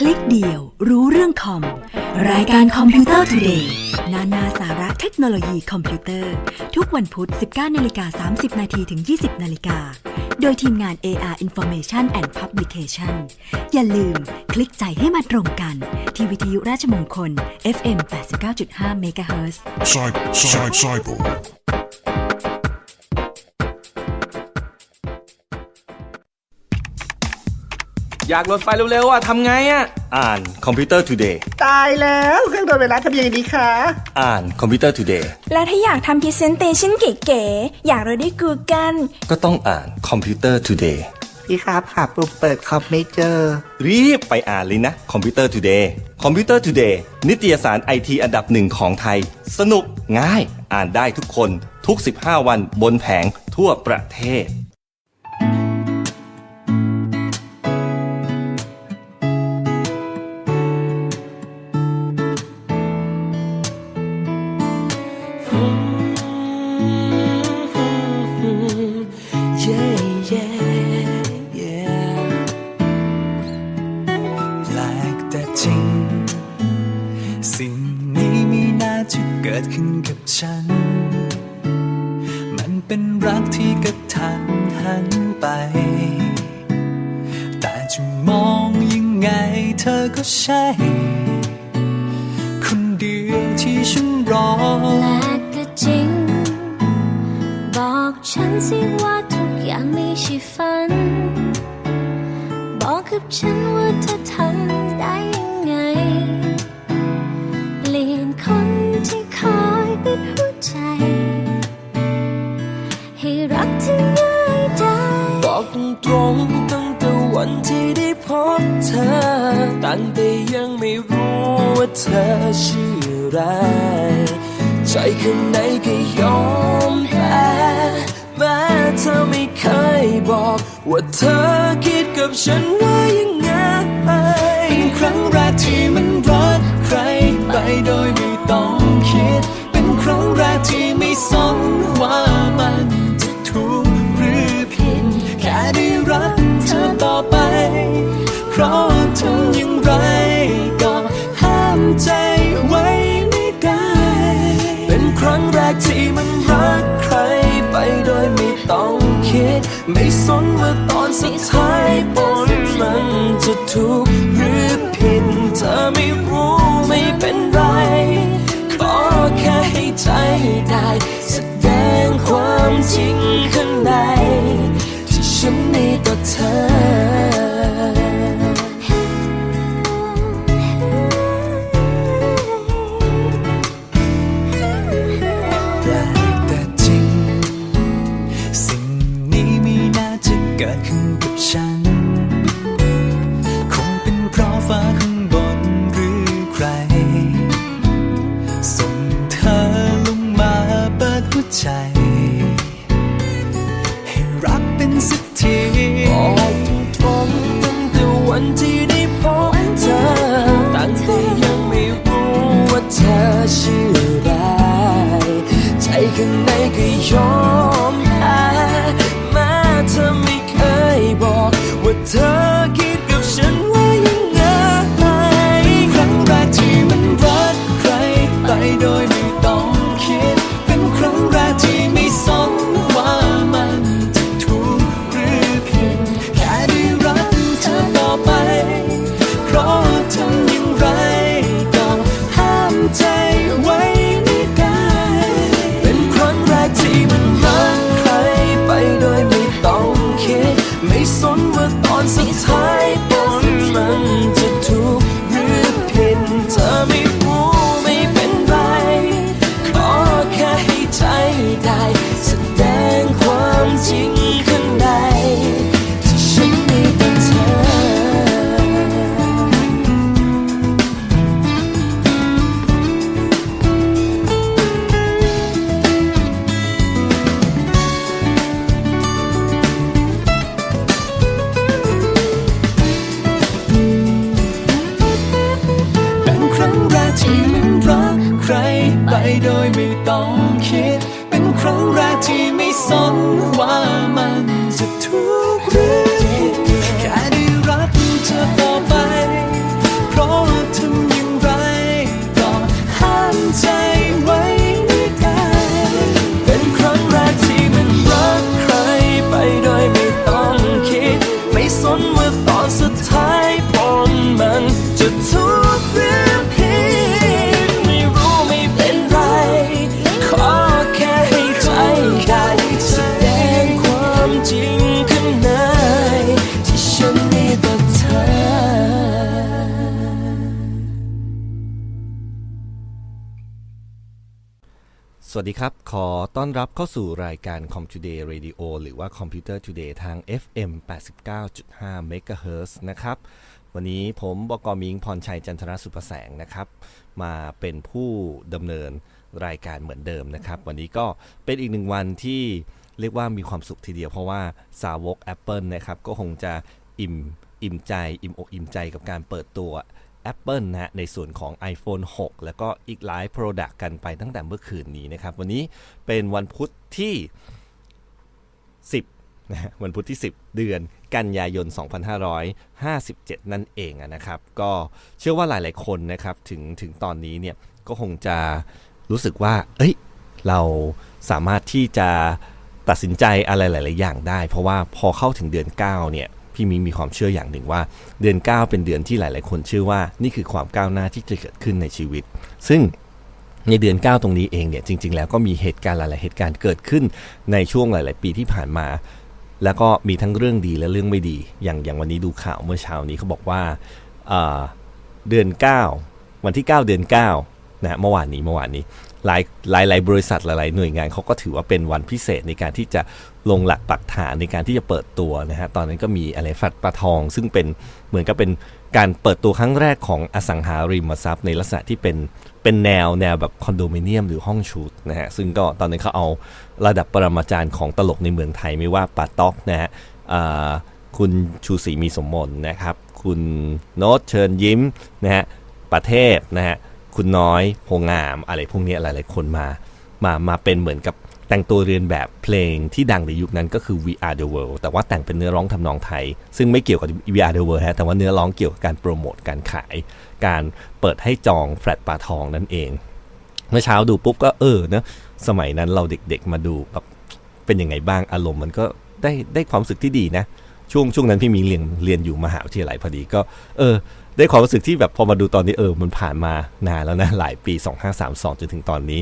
คลิกเดียว รู้เรื่องคอม รายการคอมพิวเตอร์ Today นานาสาระเทคโนโลยีคอมพิวเตอร์ ทุกวันพุธ 19นาฬิกา30 นาทีถึง 20นาฬิกาโดยทีมงาน AR Information and Publication อย่าลืม คลิกใจให้มาตรงกัน ที่วิทยุราชมงคล FM 89.5 MHz Side, อยากโหลดไฟล์เร็วๆอะทำไงอะ อ่านคอมพิวเตอร์ Today ตายแล้วเครื่องโดนเวลาทำยังไงดีคะอ่านคอมพิวเตอร์ Today แล้วถ้าอยากทำพรีเซนเตชันเก๋ๆอยากเราได้กูกันก็ต้องอ่านคอมพิวเตอร์ Today พี่ครับหาปุ่มเปิดคอมไม่เจอ รีบไปอ่านเลยนะคอมพิวเตอร์ Today คอมพิวเตอร์ Today นิตยสารไอทีอันดับหนึ่งของไทย สนุกง่ายอ่านได้ทุกคนทุก 15 วันบนแผงทั่วประเทศ กับฉันว่าเธอทำได้ยังไง เปลี่ยนคนที่คอยปิดหัวใจ ให้รักที่ง่ายได้บอกตรงๆตั้งแต่วันที่ได้พบเธอ ตั้งแต่ยังไม่รู้ว่าเธอชื่ออะไร ใจข้างในก็ยอมแพ้แม้เธอไม่เคยบอกว่าเธอ กับฉันว่ายังไงเป็นครั้งแรกที่มันรักใคร ไปโดยไม่ต้องคิด เป็นครั้งแรกที่ไม่สนว่ามันจะถูกหรือผิดแค่ได้รักเธอต่อไป เพราะทำอย่างไรก็ห้ามใจไว้ไม่ได้ เป็นครั้งแรกที่มันรักใคร ไปโดยไม่ต้องคิด ไม่สนว่า สุดท้ายผลมันจะถูกหรือผิดเธอไม่รู้ไม่เป็นไร ขอแค่ให้ใจได้ แสดงความจริงข้างใน กับฉัน คงเป็นเพราะฟ้าข้างบนหรือใคร ส่งเธอลงมาเปิดหัวใจ ให้รักเป็นสักทีบอกตรงตั้งแต่วันที่ได้พบเธอตั้งแต่ยังไม่รู้ว่าเธอชื่ออะไรใจข้างในก็ยอม ว่ ที่มันรักใครไปโดยไม่ต้องคิด เป็นครั้งแรกที่ไม่สนว่ามันจะทุกข์หรือ สวัสดีครับ ขอต้อนรับเข้าสู่รายการ Com Today Radio หรือว่า Computer Today ทาง FM 89.5 MHz นะครับ วันนี้ผมบกมิงพรชัยจันทรสุประแสงนะครับ มาเป็นผู้ดำเนินรายการเหมือนเดิมนะครับ วันนี้ก็เป็นอีกหนึ่งวันที่เรียกว่ามีความสุขทีเดียวเพราะว่าสาวก Apple นะครับ ก็คงจะอิ่มอิ่มใจ อิ่มอกอิ่มใจกับการเปิดตัว Apple นะฮะในส่วนของ iPhone 6 แล้วก็อีกหลาย Product กันไปตั้งแต่เมื่อคืนนี้นะครับ วันนี้เป็นวันพุธที่ 10นะวันพุธที่ 10 เดือนกันยายน 2557 นั่นเองนะครับ ก็เชื่อว่าหลาย ๆ คนนะครับถึงถึงตอนนี้เนี่ยก็คงจะรู้สึกว่า เอ้ย เราสามารถที่จะตัดสินใจอะไรหลาย ๆ อย่างได้ เพราะว่าพอเข้าถึงเดือน 9 เนี่ย พี่มีมีความเชื่ออย่างหนึ่งว่า เดือน 9 เป็นเดือนที่หลาย ๆ คนเชื่อว่านี่คือความก้าวหน้าที่จะเกิดขึ้นในชีวิต ซึ่งในเดือน 9 ตรงนี้เองเนี่ยจริง ๆ แล้วก็มีเหตุการณ์หลาย ๆ เหตุการณ์เกิดขึ้นในช่วงหลาย ๆ ปีที่ผ่านมา แล้วก็มีทั้งเรื่องดีและเรื่องไม่ดี อย่างอย่างวันนี้ดูข่าวเมื่อเช้านี้เขาบอกว่าเดือน 9 วันที่ 9 เดือน9นะฮะเมื่อวานนี้เมื่อวานนี้ หลายหลายหลายบริษัทหลาย ๆ หน่วยงานเขาก็ถือว่าเป็นวันพิเศษในการที่จะลงหลักปักฐานในการที่จะเปิดตัวนะฮะตอนนั้นก็มีอะไรฝัดปลาทอง ซึ่งเป็นเหมือนกับเป็นการเปิดตัวครั้งแรกของอสังหาริมทรัพย์ในลักษณะที่เป็นเป็นแนวแนวแบบคอนโดมิเนียมหรือห้องชุดนะฮะซึ่งก็ตอนนั้นเขาเอาระดับปรมาจารย์ของตลกในเมืองไทยไม่ว่าปาต๊อกนะฮะคุณชูศรีมีสมมนนะครับ คุณโน้ตเชิญยิ้มนะฮะประเทศนะฮะ คุณน้อยโพงามอะไรพวกนี้หลายๆคนมามามาเป็นเหมือนกับแต่งตัวเรียนแบบเพลงที่ดังในยุคนั้นก็คือ We Are the World แต่ว่าแต่งเป็นเนื้อร้องทำนองไทย ซึ่งไม่เกี่ยวกับ We Are the World ฮะแต่ว่าเนื้อร้องเกี่ยวกับการโปรโมทการขาย การเปิดให้จองแฟลตปลาทองนั่นเอง เมื่อเช้าดูปุ๊บก็เออเนะสมัยนั้นเราเด็กๆมาดูแบบเป็นยังไงบ้างอารมณ์มันก็ได้ได้ความรู้สึกที่ดีนะ ช่วงช่วงนั้นพี่มีเรียนเรียนอยู่มหาวิทยาลัยพอดีก็ เออ ได้ความรู้สึกที่แบบพอมาดูตอนนี้เออมันผ่านมานานแล้วนะ หลายปี 2532 จนถึงตอนนี้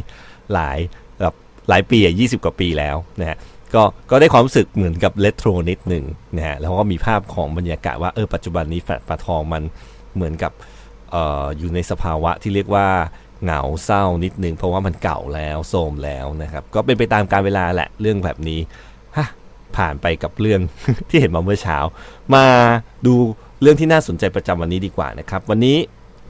หลายแบบหลายปีอะ20กว่าปีแล้วนะฮะก็ก็ได้ความรู้สึกเหมือนกับเลโทรนิดหนึ่งนะฮะแล้วก็มีภาพของบรรยากาศว่าเออปัจจุบันนี้แฟลตปลาทองมันเหมือนกับเอออยู่ในสภาวะที่เรียกว่าเหงาเศร้านิดหนึ่งเพราะว่ามันเก่าแล้วโทรมแล้วนะครับ ก็เป็นไปตามการเวลาแหละเรื่องแบบนี้ฮะผ่านไปกับเรื่องที่เห็นมาเมื่อเช้า มาดู เรื่องที่น่าสนใจประจำวันนี้ดีกว่านะครับ วันนี้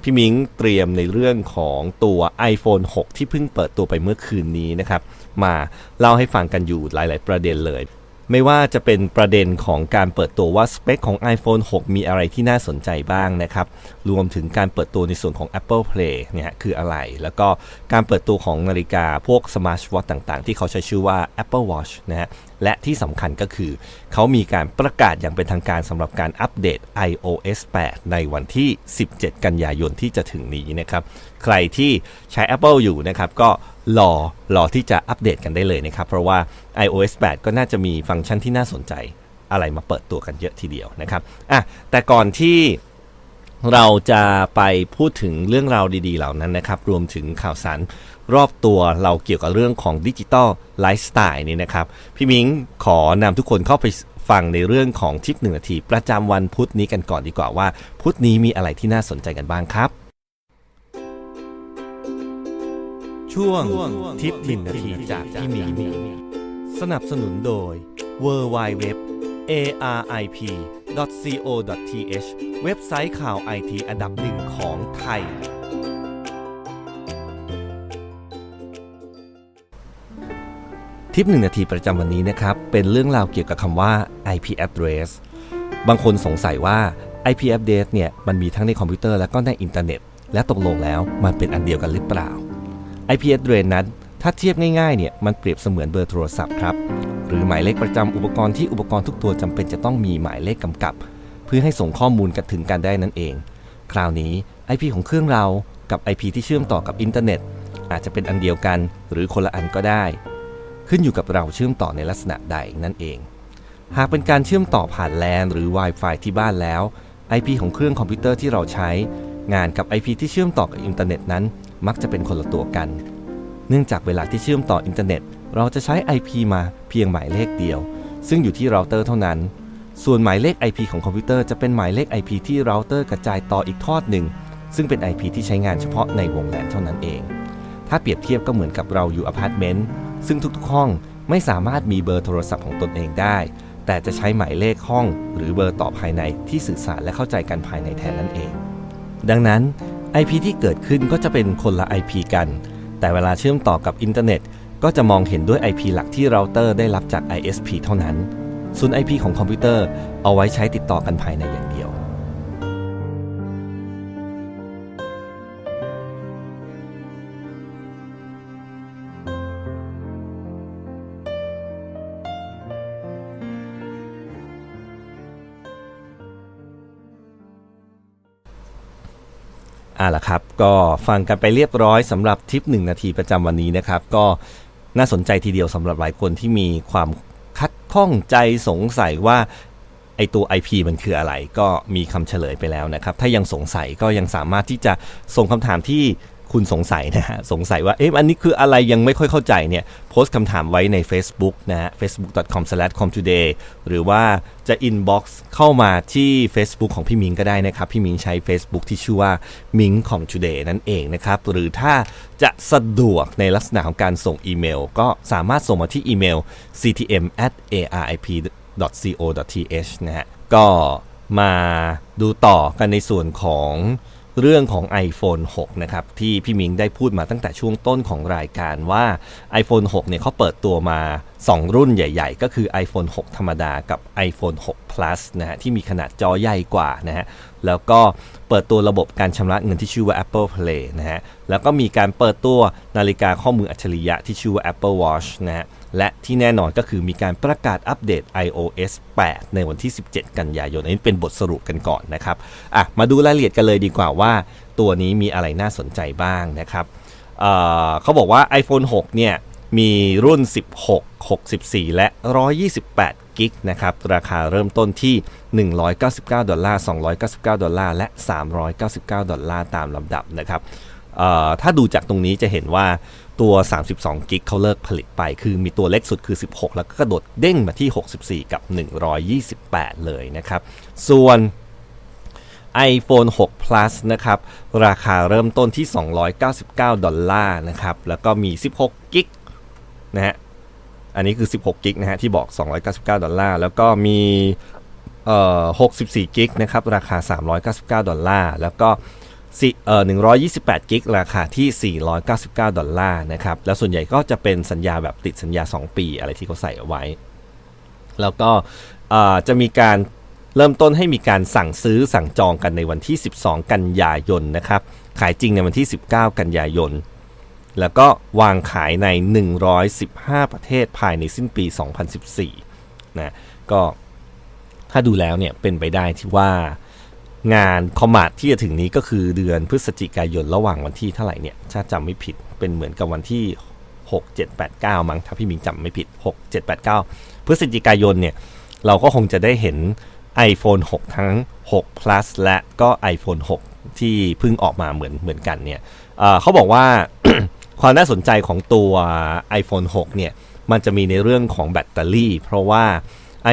พี่มิงเตรียมในเรื่องของตัว iPhone 6 ที่เพิ่งเปิดตัวไปเมื่อคืนนี้นะครับ มาเล่าให้ฟังกันอยู่หลาย ๆ ประเด็นเลย ไม่ว่าจะเป็นประเด็นของการเปิดตัวว่าสเปคของ iPhone 6 มีอะไรที่น่าสนใจบ้างนะครับ รวมถึงการเปิดตัวในส่วนของ Apple Play เนี่ยคืออะไร แล้วก็การเปิดตัวของนาฬิกาพวก Smart Watch ต่าง ๆ ที่เขาใช้ชื่อว่า Apple Watch นะฮะ และที่สำคัญก็คือ เขามีการประกาศอย่างเป็นทางการสำหรับการอัปเดต iOS 8 ในวันที่ 17 กันยายนที่จะถึงนี้นะครับ ใครที่ใช้ Apple อยู่นะครับ ก็รอรอที่จะอัปเดตกันได้เลยนะครับ เพราะว่า iOS 8 ก็น่าจะมีฟังก์ชันที่น่าสนใจอะไรมาเปิดตัวกันเยอะทีเดียวนะครับอะแต่ก่อนที่ เราจะไปพูดถึงเรื่องราวดีๆ เหล่านั้นนะครับ รวมถึงข่าวสารรอบตัวเราเกี่ยวกับเรื่องของดิจิตอลไลฟ์สไตล์นี่นะครับ พี่มิงขอนำทุกคนเข้าไปฟังในเรื่องของทิปหนึ่งนาที ประจำวันพุธนี้กันก่อนดีกว่าว่า พุธนี้มีอะไรที่น่าสนใจกันบ้างครับ ช่วงทิปหนึ่งนาทีจากพี่มิงสนับสนุนโดย w w w arip co th เว็บไซต์ข่าวไอทีอันดับหนึ่งของไทย ทิปหนึ่งนาทีประจำวันนี้นะครับ เป็นเรื่องราวเกี่ยวกับคำว่า IP address บางคนสงสัยว่า IP address เนี่ยมันมีทั้งในคอมพิวเตอร์และก็ในอินเทอร์เน็ต และตกลงแล้วมันเป็นอันเดียวกันหรือเปล่า IP address นั้น ถ้าเทียบง่ายๆเนี่ยมันเปรียบเสมือนเบอร์โทรศัพท์ครับ หรือหมายเลขประจำอุปกรณ์ที่อุปกรณ์ทุกตัวจำเป็นจะต้องมีหมายเลขกำกับ เพื่อให้ส่งข้อมูลกันถึงกันได้นั่นเอง คราวนี้ IP ของเครื่องเรากับ IP ที่เชื่อมต่อกับอินเทอร์เน็ต อาจจะเป็นอันเดียวกัน หรือคนละอันก็ได้ ขึ้นอยู่กับเราเชื่อมต่อในลักษณะใดนั่นเอง หากเป็นการเชื่อมต่อผ่านแลนหรือ Wi-Fi ที่บ้านแล้ว IP ของเครื่องคอมพิวเตอร์ที่เราใช้ งานกับ IP ที่เชื่อมต่อกับอินเทอร์เน็ตนั้น มักจะเป็นคนละตัวกัน เนื่องจากเวลาที่เชื่อมต่ออินเทอร์เน็ต เราจะใช้ IP มาเพียงหมายเลขเดียว ซึ่งอยู่ที่เราเตอร์เท่านั้น ส่วนหมายเลข IP ของคอมพิวเตอร์จะเป็นหมายเลข IP ที่เราเตอร์กระจายต่ออีกทอดหนึ่ง ซึ่งเป็น IP ที่ใช้งานเฉพาะในวงแลนเท่านั้นเองถ้าถ้าเปรียบเทียบก็เหมือนกับเราอยู่อพาร์ตเมนต์ซึ่งทุกๆห้องไม่สามารถมีเบอร์โทรศัพท์ของตนเองได้ แต่จะใช้หมายเลขห้อง หรือเบอร์ต่อภายในที่สื่อสารและเข้าใจกันภายในแทนนั่นเอง ดังนั้น IP ที่เกิดขึ้นก็จะเป็นคนละ IP กัน แต่เวลาเชื่อมต่อกับอินเทอร์เน็ต ก็จะมองเห็นด้วย IP หลักที่เราเตอร์ได้รับจาก ISP เท่านั้น ส่วน IP ของคอมพิวเตอร์เอาไว้ใช้ติดต่อกันภายในอย่างเดียว อ่าล่ะครับ ก็ฟังกันไปเรียบร้อยสำหรับทิปหนึ่งนาทีประจำวันนี้นะครับ ก็น่าสนใจทีเดียวสำหรับหลายคนที่มีความคัดข้องใจสงสัยว่าไอตัว IP มันคืออะไรก็มีคำเฉลยไปแล้วนะครับ ถ้ายังสงสัยก็ยังสามารถที่จะส่งคำถามที่ คุณสงสัยนะฮะสงสัยว่าเอ๊ะอันนี้คืออะไรยังไม่ค่อยเข้าใจเนี่ยโพสต์คำถามไว้ใน Facebook นะฮะ facebook.com/comtoday หรือว่าจะ inbox เข้ามาที่ Facebook ของพี่มิงก็ได้นะครับ พี่มิงใช้ Facebook ที่ชื่อว่า Ming Com Today นั่นเองนะครับ หรือถ้าจะสะดวกในลักษณะของการส่งอีเมล ก็สามารถส่งมาที่อีเมล ctm@arip.co.th นะฮะก็มาดูต่อกันในส่วนของ เรื่องของ iPhone 6 นะครับ ที่พี่มิงได้พูดมาตั้งแต่ช่วงต้นของรายการว่า iPhone 6 เนี่ยเขาเปิดตัวมา 2 รุ่นใหญ่ ๆ ก็คือ iPhone 6 ธรรมดากับ iPhone 6 Plus นะฮะที่มีขนาดจอใหญ่กว่านะฮะแล้วก็เปิดตัวระบบการชำระเงินที่ชื่อว่า Apple Play นะฮะแล้วก็มีการเปิดตัวนาฬิกาข้อมืออัจฉริยะที่ชื่อว่า Apple Watch นะฮะและที่แน่นอนก็คือมีการประกาศอัปเดต iOS 8 ในวันที่ 17 กันยายน อันนี้เป็นบทสรุปกันก่อนนะครับอะมาดูรายละเอียดกันเลยดีกว่าว่า ตัวนี้มีอะไรน่าสนใจบ้างนะครับเเขาบอกว่า iPhone 6 เนี่ย มีรุ่น 16 64 และ 128 กิกนะครับ ราคาเริ่มต้นที่ 199 ดอลลาร์ 299 ดอลลาร์ และ 399 ดอลลาร์ตามลำดับนะครับถ้าดูจากตรงนี้จะเห็นว่าตัว 32 กิกเขาเลิกผลิตไป คือมีตัวเล็กสุดคือ 16 แล้วก็กระโดดเด้งมาที่ 64 กับ 128 เลยนะครับ ส่วน iPhone 6 Plus นะครับ ราคาเริ่มต้นที่ 299 ดอลลาร์นะครับ แล้วก็มี 16 กิก นะฮะ อันนี้คือ 16 กิกนะฮะ ที่บอก 299 ดอลลาร์ แล้วก็มีเอ่อ64 กิกนะครับ ราคา 399 ดอลลาร์ แล้วก็เอ่อ128 กิก ราคาที่ 499 ดอลลาร์นะครับ แล้วส่วนใหญ่ก็จะเป็นสัญญาแบบติดสัญญา 2 ปีอะไรที่เขาใส่เอาไว้ แล้วก็เอ่อจะมีการเริ่มต้นให้มีการสั่งซื้อสั่งจองกันในวันที่ 12 กันยายนนะครับ ขายจริงในวันที่ 19 กันยายน แล้วก็วางขายใน 115 ประเทศภายในสิ้นปี 2014 นะ ก็ถ้าดูแล้วเนี่ยเป็นไปได้ที่ว่างานคอมมาดที่จะถึงนี้ก็คือเดือนพฤศจิกายนระหว่างวันที่เท่าไหร่เนี่ยถ้าจำไม่ผิดเป็นเหมือนกับวันที่ 6 7 8 9 มั้งถ้าพี่มิงจำไม่ผิด 6 7 8 9 พฤศจิกายนเนี่ยเราก็คงจะได้เห็น iPhone 6 ทั้ง 6 plus และก็ iPhone 6 ที่เพิ่งออกมาเหมือนเหมือนกันเนี่ยเอ่อเขาบอกว่า ความน่าสนใจของตัว iPhone 6 เนี่ย มันจะมีในเรื่องของแบตเตอรี่ เพราะว่า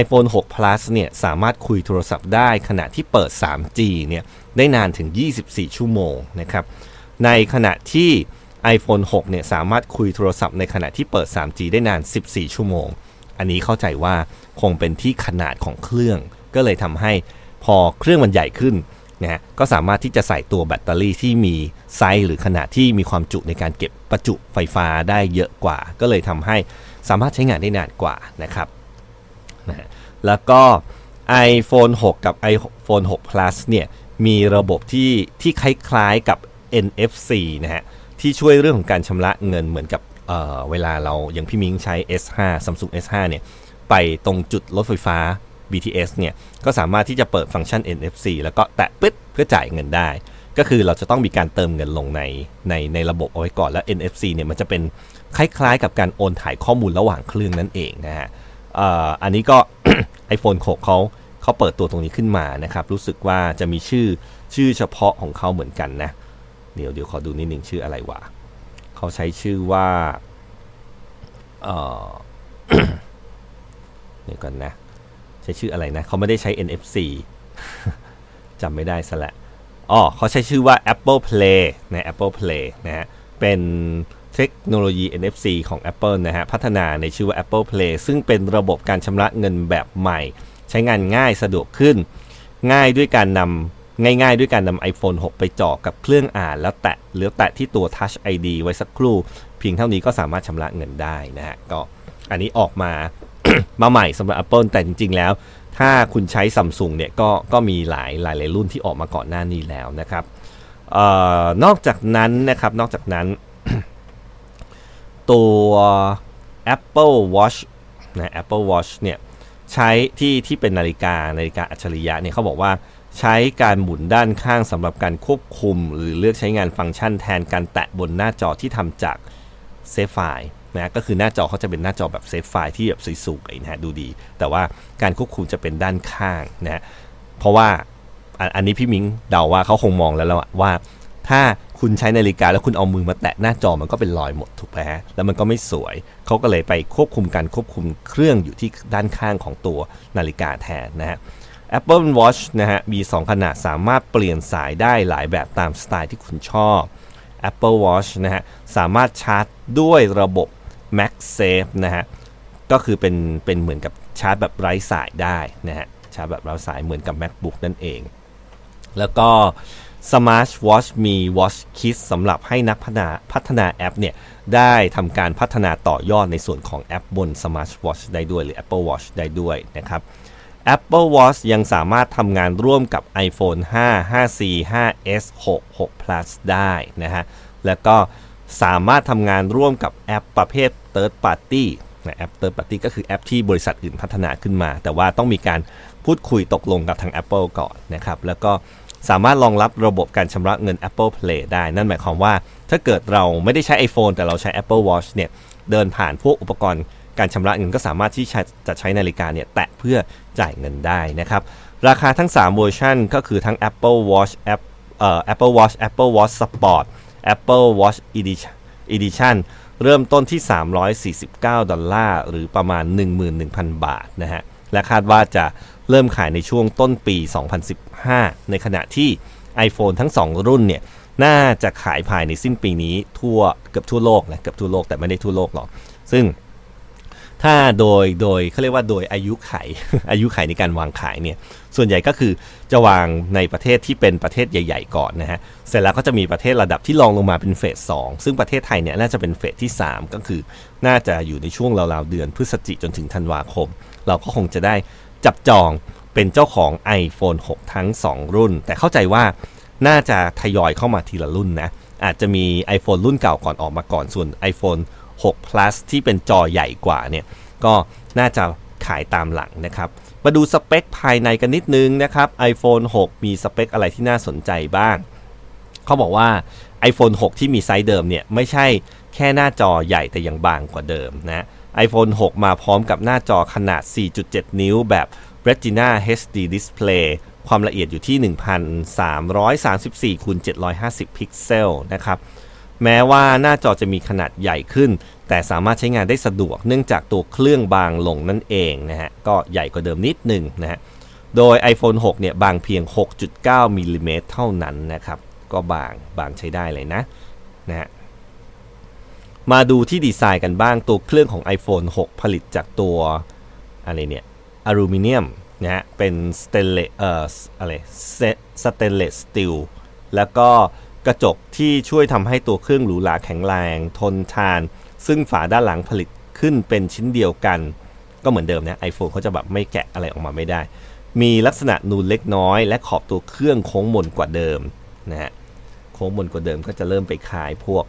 iPhone 6 plus เนี่ย สามารถคุยโทรศัพท์ได้ขณะที่เปิด 3G เนี่ย ได้นานถึง 24 ชั่วโมงนะครับ ในขณะที่ iPhone 6 เนี่ย สามารถคุยโทรศัพท์ในขณะที่เปิด 3G ได้นาน 14 ชั่วโมง อันนี้เข้าใจว่าคงเป็นที่ขนาดของเครื่อง ก็เลยทำให้พอเครื่องมันใหญ่ขึ้นนะฮะก็สามารถที่จะใส่ตัวแบตเตอรี่ที่มี ไซส์หรือขนาดที่มีความจุในการเก็บประจุไฟฟ้าได้เยอะกว่า ก็เลยทำให้สามารถใช้งานได้นานกว่านะครับนะแล้วก็ iPhone 6 กับ iPhone 6 Plus เนี่ยมีระบบที่ที่คล้ายๆกับ NFC นะฮะที่ช่วยเรื่องของการชำระเงินเหมือนกับเเวลาเราอย่างพี่มิ้งใช้ S5 Samsung S5 เนี่ยไปตรงจุดรถไฟฟ้า BTS เนี่ยก็สามารถที่จะเปิดฟังก์ชัน NFC แล้วก็แตะปึ๊ดเพื่อจ่ายเงินได้ ก็คือเราจะต้องมีการเติมเงินลงในในในระบบเอาไว้ก่อน แล้ว NFC เนี่ยมันจะเป็นคล้ายๆ กับการโอนถ่ายข้อมูลระหว่างเครื่องนั่นเองนะฮะอันนี้ก็ iPhone 6เขาเขาเปิดตัวตรงนี้ขึ้นมานะครับ รู้สึกว่าจะมีชื่อชื่อเฉพาะของเขาเหมือนกันนะ เดี๋ยวเดี๋ยวขอดูนิดหนึ่งชื่ออะไรวะเขาใช้ชื่อว่าเออเดี๋ยวก่อนนะ ใช้ชื่ออะไรนะ เขาไม่ได้ใช้ NFC จำไม่ได้ซะและ อ๋อเขาใช้ชื่อว่า Apple Play นะ Apple Play นะฮะ เป็นเทคโนโลยี NFC ของ Apple นะฮะ พัฒนาในชื่อว่า Apple Play ซึ่งเป็นระบบการชำระเงินแบบใหม่ ใช้งานง่ายสะดวกขึ้น ง่ายด้วยการนำง่ายๆ ด้วยการนำ iPhone 6 ไปจ่อกับเครื่องอ่านแล้วแตะหรือแตะที่ตัว Touch ID ไว้สักครู่ เพียงเท่านี้ก็สามารถชำระเงินได้นะฮะ ก็อันนี้ออกมามาใหม่สำหรับ Apple แต่จริงๆแล้ว ถ้าคุณใช้ Samsung เนี่ยก็ก็มีหลายหลายหลายรุ่นที่ออกมาก่อนหน้านี้แล้วนะครับออนอกจากนั้นนะครับนอกจากนั้น ตัว Apple Watch นะ Apple Watch เนี่ยใช้ที่ที่เป็นนาฬิกานาฬิกาอัจฉริยะเนี่ยเขาบอกว่าใช้การหมุนด้านข้างสำหรับการควบคุม หรือเลือกใช้งานฟังก์ชันแทนการแตะบนหน้าจอที่ทำจากเซฟไฟ นะก็คือหน้าจอเขาจะเป็นหน้าจอแบบเซฟไฟล์ที่แบบสวยๆนะฮะดูดี แต่ว่าการควบคุมจะเป็นด้านข้างนะฮะเพราะว่าอันนี้พี่มิงเดาว่าเขาคงมองแล้วว่า ถ้าคุณใช้นาฬิกาแล้วคุณเอามือมาแตะหน้าจอมันก็เป็นรอยหมดถูกไหมฮะแล้วมันก็ไม่สวยเขาก็เลยไปควบคุมการควบคุมเครื่องอยู่ที่ด้านข้างของตัวนาฬิกาแทนนะฮะ Apple Watch นะฮะมี 2 ขนาดสามารถเปลี่ยนสายได้หลายแบบตามสไตล์ที่คุณชอบ Apple Watch นะฮะสามารถชาร์จด้วยระบบ MagSafe นะฮะ ก็คือเป็นเป็นเหมือนกับชาร์จแบบไร้สายได้นะฮะ ชาร์จแบบไร้สายเหมือนกับ MacBook นั่นเอง แล้วก็ Smart Watch มี Watch Kit สำหรับให้นักพัฒนาพัฒนาแอปเนี่ย ได้ทำการพัฒนาต่อยอดในส่วนของแอปบน Smart Watch ได้ด้วยหรือ Apple Watch ได้ด้วยนะครับ Apple Watch ยังสามารถทำงานร่วมกับ iPhone 5 5C 5S 6 6 Plus ได้นะฮะ แล้วก็ สามารถทำงานร่วมกับแอปประเภท Third Party นะแอป Third Party ก็คือแอปที่บริษัทอื่นพัฒนาขึ้นมา แต่ว่าต้องมีการพูดคุยตกลงกับทาง Apple ก่อนนะครับ แล้วก็สามารถรองรับระบบการชำระเงิน Apple Play ได้ นั่นหมายความว่าถ้าเกิดเราไม่ได้ใช้ iPhone แต่เราใช้ Apple Watch เนี่ยเดินผ่านพวกอุปกรณ์การชำระเงินก็สามารถที่จะใช้นาฬิกาเนี่ยแตะเพื่อจ่ายเงินได้นะครับราคาทั้ง 3 เวอร์ชันก็คือทั้ง Apple Watch App เอ่อ Apple Watch Apple Watch Sport Apple Watch Edition เริ่มต้นที่ 349 ดอลลาร์ หรือประมาณ 11,000 บาทนะฮะ และคาดว่าจะเริ่มขายในช่วงต้นปี 2015 ในขณะที่ iPhone ทั้ง 2 รุ่นเนี่ย น่าจะขายภายในสิ้นปีนี้ทั่วเกือบทั่วโลกนะเกือบทั่วโลกแต่ไม่ได้ทั่วโลกหรอก ซึ่ง ถ้าโดยโดยเขาเรียกว่าโดยอายุไขอายุไขในการวางขายเนี่ยส่วนใหญ่ก็คือจะวางในประเทศที่เป็นประเทศใหญ่ ๆ ก่อนนะฮะเสร็จแล้วก็จะมีประเทศระดับที่รองลงมาเป็นเฟส2ซึ่งประเทศไทยเนี่ยน่าจะเป็นเฟสที่ 3 ก็คือ น่าจะอยู่ในช่วงราวๆเดือนพฤศจิจนถึงธันวาคม เราก็คงจะได้จับจองเป็นเจ้าของ iPhone 6 ทั้ง 2 รุ่น แต่เข้าใจว่าน่าจะทยอยเข้ามาทีละรุ่นนะอาจจะมี iPhone รุ่นเก่าก่อนออกมาก่อนส่วน iPhone 6 plus ที่เป็นจอใหญ่กว่าเนี่ยก็น่าจะขายตามหลังนะครับ มาดูสเปคภายในกันนิดนึงนะครับ iPhone 6 มีสเปคอะไรที่น่าสนใจบ้าง เขาบอกว่า iPhone 6 ที่มีไซส์เดิมเนี่ยไม่ใช่แค่หน้าจอใหญ่แต่ยังบางกว่าเดิมนะ iPhone 6 มาพร้อมกับหน้าจอขนาด 4.7 นิ้วแบบ Retina HD Display ความละเอียดอยู่ที่ 1,334คูณ750 พิกเซลนะครับ แม้ว่าหน้าจอจะมีขนาดใหญ่ขึ้น แต่สามารถใช้งานได้สะดวกเนื่องจากตัวเครื่องบางลงนั่นเองนะฮะก็ใหญ่กว่าเดิมนิดหนึ่งนะฮะโดย iPhone 6 เนี่ยบางเพียง 6.9มิลลิเมตรเท่านั้นนะครับ ก็บางบางใช้ได้เลยนะนะฮะมาดูที่ดีไซน์กันบ้างตัวเครื่องของ iPhone 6 ผลิตจากตัวอะไรเนี่ยอลูมิเนียมนะฮะเป็นสเตนเลสเอ่ออะไรสเตนเลสสตีลแล้วก็ กระจกที่ช่วยทำให้ตัวเครื่องหรูหราแข็งแรง ทนทาน ซึ่งฝาด้านหลังผลิตขึ้นเป็นชิ้นเดียวกัน ก็เหมือนเดิมนะ iPhone เขาจะแบบไม่แกะอะไรออกมาไม่ได้ มีลักษณะนูนเล็กน้อย และขอบตัวเครื่องโค้งมนกว่าเดิมนะฮะโค้งมนกว่าเดิมก็จะเริ่มไปคายพวก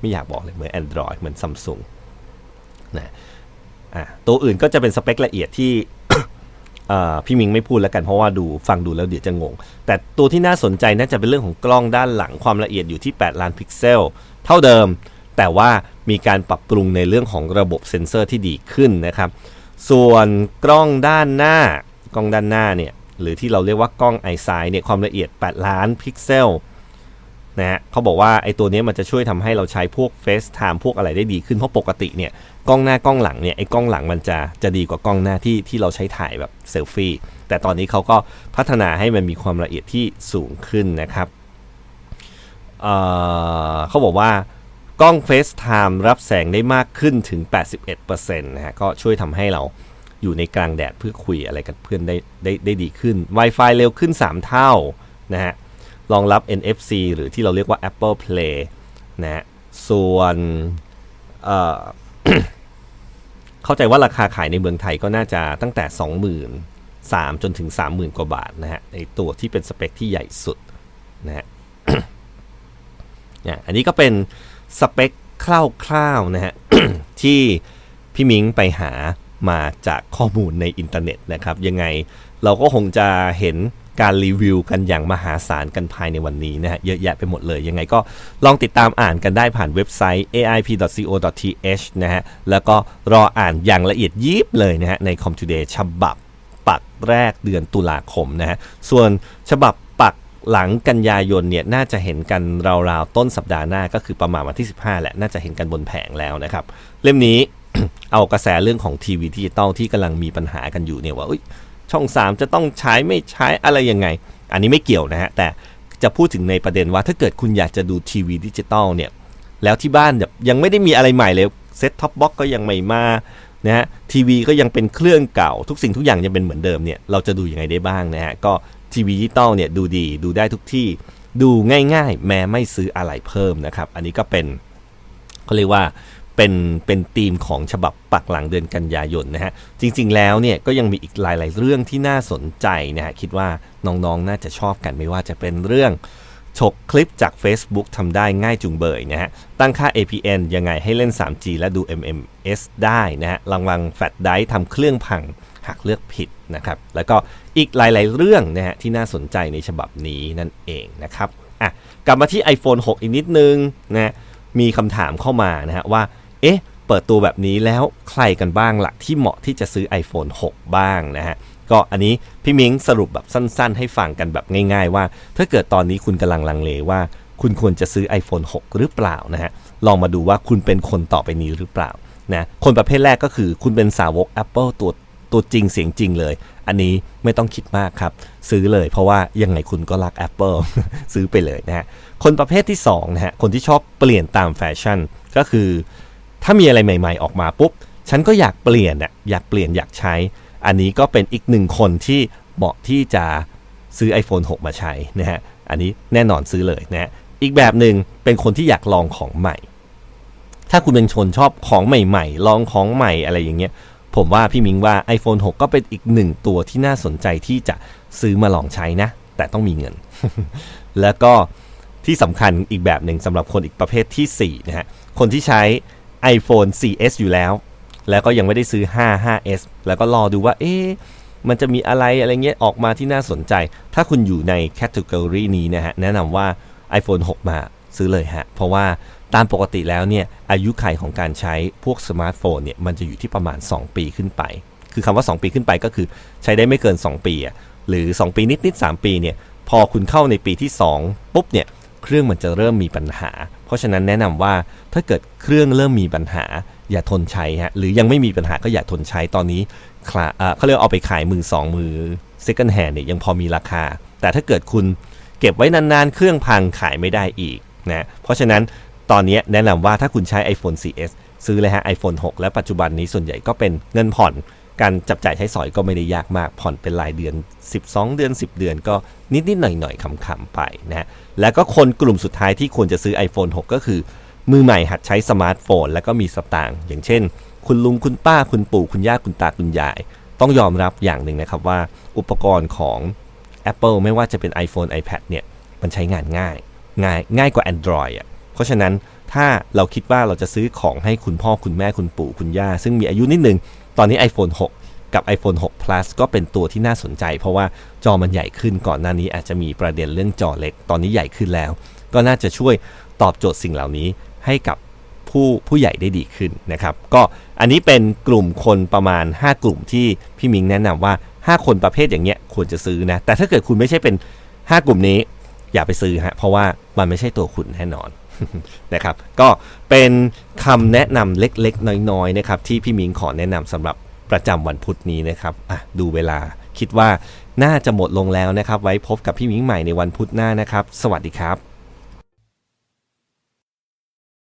ไม่อยากบอกเลยเหมือน Android เหมือน Samsung นะะตัวอื่นก็จะเป็นสเปคละเอียดที่ พี่มิงไม่พูดแล้วกันเพราะว่าดูฟังดูแล้วเดี๋ยวจะงง แต่ตัวที่น่าสนใจน่าจะเป็นเรื่องของกล้องด้านหลังความละเอียดอยู่ที่ 8 ล้านพิกเซล เท่าเดิม แต่ว่ามีการปรับปรุงในเรื่องของระบบเซ็นเซอร์ที่ดีขึ้นนะครับ ส่วนกล้องด้านหน้ากล้องด้านหน้าเนี่ยหรือที่เราเรียกว่ากล้องไอซายเนี่ยความละเอียด 8 ล้านพิกเซล นะฮะเขาบอกว่าไอ้ตัวนี้มันจะช่วยทำให้เราใช้พวก FaceTime พวกอะไรได้ดีขึ้น เพราะปกติเนี่ยกล้องหน้ากล้องหลังเนี่ยไอ้กล้องหลังมันจะจะดีกว่ากล้องหน้าที่ที่เราใช้ถ่ายแบบเซลฟี่แต่ตอนนี้เขาก็พัฒนาให้มันมีความละเอียดที่สูงขึ้นนะครับเเขาบอกว่ากล้อง FaceTime รับแสงได้มากขึ้นถึง 81%นะฮะก็ช่วยทำให้เราอยู่ในกลางแดดเพื่อคุยอะไรกับเพื่อนได้ได้ได้ดีขึ้น Wi-Fi เร็วขึ้น 3 เท่านะฮะ รองรับ NFC หรือที่เราเรียกว่า Apple Play นะส่วนเเข้าใจว่าราคาขายในเมืองไทยก็น่าจะตั้งแต่ 20,000 3 จนถึง 30,000 กว่าบาทนะฮะในตัวที่เป็นสเปคที่ใหญ่สุดนะฮะนี่ยอันนี้ก็เป็นสเปคคร่าวๆนะฮะที่พี่มิงไปหามาจากข้อมูลในอินเทอร์เน็ตนะครับ ยังไงเราก็คงจะเห็น การรีวิวกันอย่างมหาศาลกันภายในวันนี้นะฮะเยอะแยะไปหมดเลย ยังไงก็ลองติดตามอ่านกันได้ผ่านเว็บไซต์ aip.co.th นะฮะแล้วก็รออ่านอย่างละเอียดยิบเลยนะฮะใน Com Today ฉบับปักแรกเดือนตุลาคมนะฮะส่วนฉบับปักหลังกันยายนเนี่ยน่าจะเห็นกันราวๆต้นสัปดาห์หน้าก็คือประมาณวันที่ 15 แหละ น่าจะเห็นกันบนแผงแล้วนะครับ เล่มนี้เอากระแสเรื่องของทีวีดิจิตอลที่กำลังมีปัญหากันอยู่เนี่ยว่า ช่อง 3 จะต้องใช้ไม่ใช้อะไรยังไง อันนี้ไม่เกี่ยวนะฮะ แต่จะพูดถึงในประเด็นว่าถ้าเกิดคุณอยากจะดูทีวีดิจิตอลเนี่ย แล้วที่บ้านแบบยังไม่ได้มีอะไรใหม่เลยเซ็ตท็อปบ็อกก็ยังไม่มานะฮะทีวีก็ยังเป็นเครื่องเก่า ทุกสิ่งทุกอย่างยังเป็นเหมือนเดิมเนี่ยเราจะดูยังไงได้บ้างนะฮะก็ทีวีดิจิตอลเนี่ยดูดีดูได้ทุกที่ดูง่าย ๆ แม้ไม่ซื้ออะไรเพิ่มนะครับ อันนี้ก็เป็นเขาเรียกว่า เป็นเป็นธีมของฉบับปักหลังเดือนกันยายนนะฮะ จริงๆแล้วเนี่ยก็ยังมีอีกหลาย ๆ เรื่องที่น่าสนใจนะฮะ คิดว่าน้องๆ น่าจะชอบกันไม่ว่าจะเป็นเรื่องฉกคลิปจาก Facebook ทำได้ง่ายจุงเบยนะฮะ ตั้งค่า APN ยังไงให้เล่น 3G และดู MMS ได้นะฮะลังลังแฟลชไดร์ทำเครื่องพังหากเลือกผิดนะครับ แล้วก็อีกหลาย ๆ เรื่องนะฮะที่น่าสนใจในฉบับนี้นั่นเองนะครับ อะ กลับมาที่ iPhone 6 อีกนิดนึงนะ มีคำถามเข้ามานะฮะว่า เอ๊ะ เปิดตัวแบบนี้แล้วใครกันบ้างละ่ะที่เหมาะที่จะซื้อ iPhone 6 บ้างนะฮะ ก็อันนี้พี่มิงสรุปแบบสั้นๆ ให้ฟังกันแบบง่าย ๆ ว่า ถ้าเกิดตอนนี้คุณกำลังลังเลว่า คุณควรจะซื้อ iPhone 6 หรือเปล่านะฮะ ลองมาดูว่าคุณเป็นคนต่อไปนี้หรือเปล่านะคนประเภทแรกก็คือคุณเป็นสาวก Apple ตัวตัวจริงเสียงจริงเลย อันนี้ไม่ต้องคิดมากครับ ซื้อเลยเพราะว่ายังไงคุณก็รัก Apple ซื้อไปเลยนะฮะ คนประเภทที่2นะฮะคนที่ชอบเปลี่ยนตามแฟชั่นก็คือ ถ้ามีอะไรใหม่ ๆ ออกมาปุ๊บ ฉันก็อยากเปลี่ยนอะอยากเปลี่ยนอยากใช้ อันนี้ก็เป็นอีกหนึ่งคนที่เหมาะที่จะซื้อ iPhone 6 มาใช้นะฮะ อันนี้แน่นอนซื้อเลยนะฮะอีกแบบหนึ่งเป็นคนที่อยากลองของใหม่ ถ้าคุณเป็นชนชอบของใหม่ๆ ลองของใหม่อะไรอย่างเงี้ย ผมว่าพี่มิงว่า iPhone 6 ก็เป็นอีกหนึ่งตัวที่น่าสนใจที่จะซื้อมาลองใช้นะ แต่ต้องมีเงิน แล้วก็ที่สำคัญอีกแบบหนึ่งสำหรับคนอีกประเภทที่4นะฮะ คนที่ใช้ iPhone 4S อยู่แล้ว แล้วก็ยังไม่ได้ซื้อ 5 5S แล้วก็รอดูว่า เอ๊ะมันจะมีอะไรอะไรเงี้ยออกมาที่น่าสนใจ ถ้าคุณอยู่ในแคตตากรีนี้นะฮะ แนะนำว่า iPhone 6 มาซื้อเลยฮะ เพราะว่าตามปกติแล้วเนี่ยอายุขัยของการใช้พวกสมาร์ทโฟนเนี่ยมันจะอยู่ที่ประมาณ 2 ปีขึ้นไป คือคำว่า 2 ปีขึ้นไปก็คือใช้ได้ไม่เกิน 2 ปีอะหรือ 2 ปีนิดนิดๆ3ปีเนี่ยพอคุณเข้าในปีที่ 2 ปุ๊บเนี่ย เครื่องมันจะเริ่มมีปัญหา เพราะฉะนั้นแนะนำว่าถ้าเกิดเครื่องเริ่มมีปัญหา อย่าทนใช้ฮะหรือยังไม่มีปัญหาก็อย่าทนใช้ตอนนี้เขาเรียกเอาไปขายมือสองมือ second hand เนี่ยยังพอมีราคา แต่ถ้าเกิดคุณเก็บไว้นานๆ เครื่องพังขายไม่ได้อีกนะเพราะฉะนั้นตอนนี้แนะนำว่าถ้าคุณใช้ iPhone 4S ซื้อเลยฮะ iPhone 6 และปัจจุบันนี้ส่วนใหญ่ก็เป็นเงินผ่อน การจับจ่ายใช้สอยก็ไม่ได้ยากมากผ่อนเป็นรายเดือน 12 เดือน 10 เดือนก็นิดๆหน่อยๆคำๆไปนะฮะ แล้วก็คนกลุ่มสุดท้ายที่ควรจะซื้อ iPhone 6 ก็คือ มือใหม่หัดใช้สมาร์ทโฟน แล้วก็มีสตางค์อย่างเช่น คุณลุงคุณป้าคุณปู่คุณย่าคุณตาคุณยาย ต้องยอมรับอย่างหนึ่งนะครับว่า อุปกรณ์ของ Apple ไม่ว่าจะเป็น iPhone iPad เนี่ยมันใช้งานง่าย ง่ายง่ายกว่า Android อะเพราะฉะนั้นถ้าเราคิดว่าเราจะซื้อของให้คุณพ่อคุณแม่คุณปู่คุณย่า ซึ่งมีอายุนิดนึง ตอนนี้ iPhone 6 กับ iPhone 6 Plus ก็เป็นตัวที่น่าสนใจ เพราะว่าจอมันใหญ่ขึ้นก่อนหน้านี้อาจจะมีประเด็นเรื่องจอเล็ก ตอนนี้ใหญ่ขึ้นแล้ว ก็น่าจะช่วยตอบโจทย์สิ่งเหล่านี้ให้กับผู้ผู้ใหญ่ได้ดีขึ้นนะครับ ก็อันนี้เป็นกลุ่มคนประมาณ 5 กลุ่มที่พี่มิงแนะนำว่า 5 คนประเภทอย่างเงี้ยควรจะซื้อนะ แต่ถ้าเกิดคุณไม่ใช่เป็น 5 กลุ่มนี้ อย่าไปซื้อฮะเพราะว่ามันไม่ใช่ตัวคุณแน่นอนนะครับ ก็เป็นคำแนะนำเล็กๆ น้อยๆนะครับที่พี่มิงขอแนะนำสำหรับ ประจำวันพุธนี้นะครับอะดูเวลาคิดว่าน่าจะหมดลงแล้วนะครับ ไว้พบกับพี่มิ้งใหม่ในวันพุธหน้านะครับ สวัสดีครับ